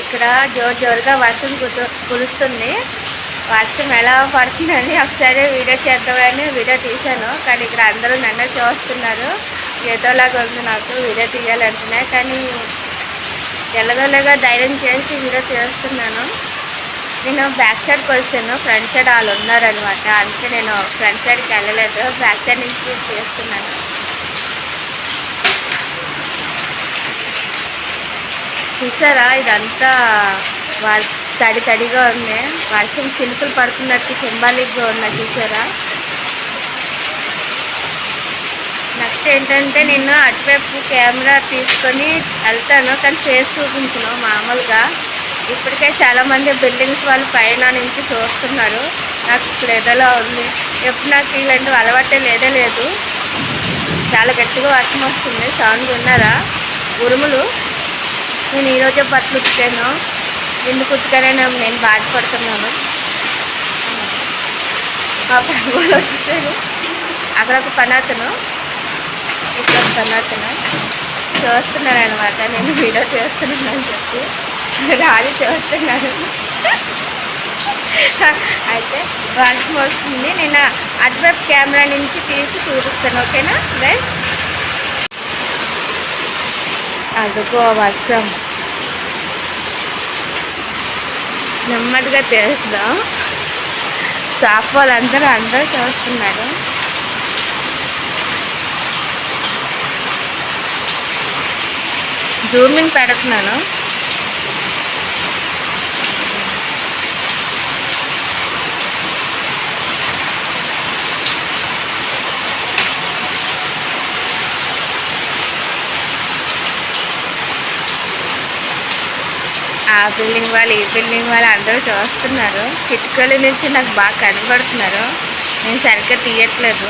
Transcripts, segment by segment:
ఇక్కడ జోరు జోరుగా వర్షం కురు కురుస్తుంది. వర్షం ఎలా పడుతుందని ఒకసారి వీడియో చేద్దామని వీడియో తీశాను. కానీ ఇక్కడ అందరూ నన్ను చూస్తున్నారు. ఏదోలాగా ఉంది నాకు వీడియో తీయాలంటున్నా కానీ ఎలాగోలాగా ధైర్యం చేసి వీడియో తీస్తున్నాను. నేను బ్యాక్ సైడ్కి వచ్చాను. ఫ్రంట్ సైడ్ వాళ్ళు ఉన్నారనమాట అందుకే నేను ఫ్రంట్ సైడ్కి వెళ్ళలేదు. బ్యాక్ సైడ్ నుంచి చేస్తున్నాను చూసారా? ఇదంతా వర్ తడి తడిగా ఉంది. వర్షం చినుకులు పడుతున్నట్టు సింబాలిక్గా ఉన్నాయి చూసారా? నెక్స్ట్ ఏంటంటే నేను అటువైపు కెమెరా తీసుకొని వెళ్తాను కానీ ఫేస్ చూపించను మామూలుగా. ఇప్పటికే చాలామంది బిల్డింగ్స్ వాళ్ళు పైన నుంచి చూస్తున్నారు. నాకు ఇప్పుడు ఏదోలా ఉంది. ఎప్పుడు నాకు ఇలాంటివి అలవాటే లేదే లేదు. చాలా గట్టిగా వర్షం వస్తుంది. సౌండ్ ఉన్నారా ఉరుములు. నేను ఈరోజే బట్టలు ఉతికాను. ఎందుకు ఉతికానని నేను బాధపడుతున్నాను. మా పని కూడా వచ్చేసాను అక్కడ ఒక పని అతను ఇక్కడ ఒక పని అతను చూస్తున్నాను అనమాట నేను వీడియో చేస్తున్నాను అని చెప్పి. రాజు చూస్తున్నాను అయితే వర్షం వస్తుంది నేను అటువైపు కెమెరా నుంచి తీసి చూపిస్తాను. ఓకేనా గైస్ అదుకో వర్షం నెమ్మదిగా తీస్తాం స్టాఫ్ వాళ్ళందరూ అందరూ చూస్తున్నారు. జూమింగ్ పెడుతున్నాను. ఆ బిల్డింగ్ వాళ్ళు ఈ బిల్డింగ్ వాళ్ళు అందరూ చూస్తున్నారు. కిటికీల నుంచి నాకు బాగా కనబడుతున్నారు. నేను సరిగ్గా తీయట్లేదు.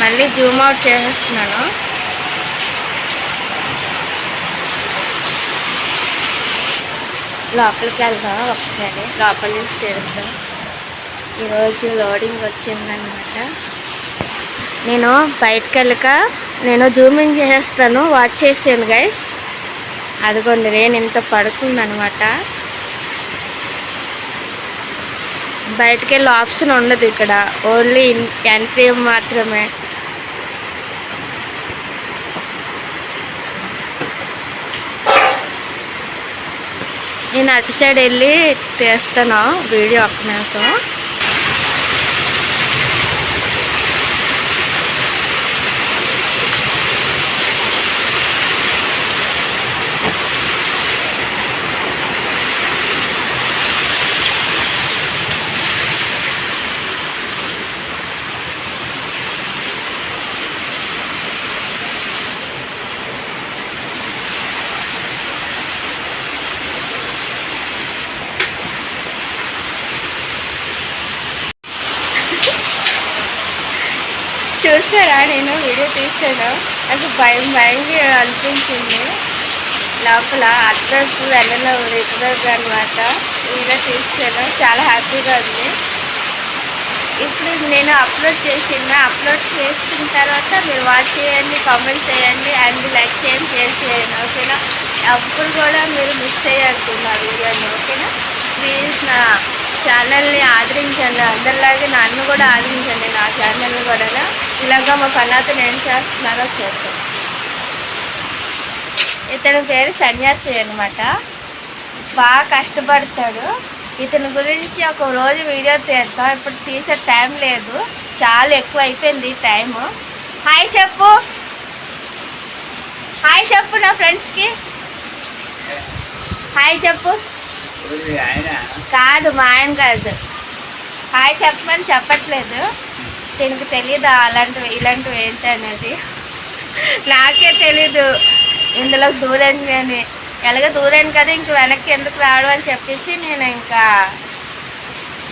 మళ్ళీ జూమ్ అవుట్ చేసేస్తున్నాను లోపలికి వెళ్దాం ఒకసారి. లోపల నుంచి తీరుద్దాం ఈరోజు లోడింగ్ వచ్చిందనమాట నేను బయటకు వెళ్ళక నేను జూమింగ్ చేసేస్తాను. వాచ్ చేసాను గైస్ అదిగోండి నేను ఇంత పడుతుందనమాట బయటకు వెళ్ళి ఆప్షన్ ఉండదు ఇక్కడ. ఓన్లీ ఎంట్రీ మాత్రమే. నేను అటు సైడ్ వెళ్ళి తీస్తాను వీడియో ఒక్క నిమిషం. చూసారా? నేను వీడియో తీసాను నాకు భయం భయంగా అనిపించింది. లోపల అడ్రస్ వెళ్ళలో రెగ్యులర్గా అనమాట వీడియో తీసాను చాలా హ్యాపీగా ఉంది. ఇప్పుడు నేను అప్లోడ్ చేసిన అప్లోడ్ చేసిన తర్వాత మీరు వాచ్ చేయండి కామెంట్ చేయండి అండ్ లైక్ చేయండి షేర్ చేయండి ఓకేనా? అప్పుడు కూడా మీరు మిస్ అయ్యారు నా వీడియోని ఓకేనా? ప్లీజ్ నా ఛానల్ని ఆదరించండి. అందరిలాగే నన్ను కూడా ఆదరించండి నా ఛానల్ కూడా ఇలాగా మా పన్నాతను ఏం చేస్తున్నారో చూద్దాం ఇతని పేరు సన్యాసి అనమాట బాగా కష్టపడతాడు. ఇతని గురించి ఒక రోజు వీడియో తీద్దాం. ఇప్పుడు తీసే టైం లేదు. చాలా ఎక్కువ అయిపోయింది టైం హాయ్ చెప్పు. హాయ్ చెప్పు నా ఫ్రెండ్స్కి హాయ్ చెప్పు. కాదు మా ఆయన కాదు. హాయ్ చెప్పమని చెప్పట్లేదు. దీనికి తెలియదు అలాంటివి ఇలాంటివి ఏంటి అనేది? నాకే తెలీదు. ఇందులో దూరండి అని. ఎలాగ దూరాను కదా ఇంక వెనక్కి ఎందుకు రావడం అని చెప్పేసి నేను ఇంకా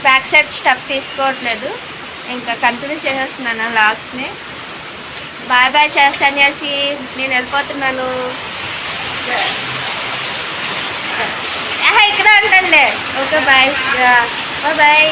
బ్యాక్ సైడ్ స్టెప్ తీసుకోవట్లేదు. ఇంకా కంటిన్యూ చేసేస్తున్నాను లాస్ట్ని. బాయ్ బాయ్ చేస్తాను చేసి నేను వెళ్ళిపోతున్నాను. ఇక్కడ ఉండండి. Okay bye. Bye bye.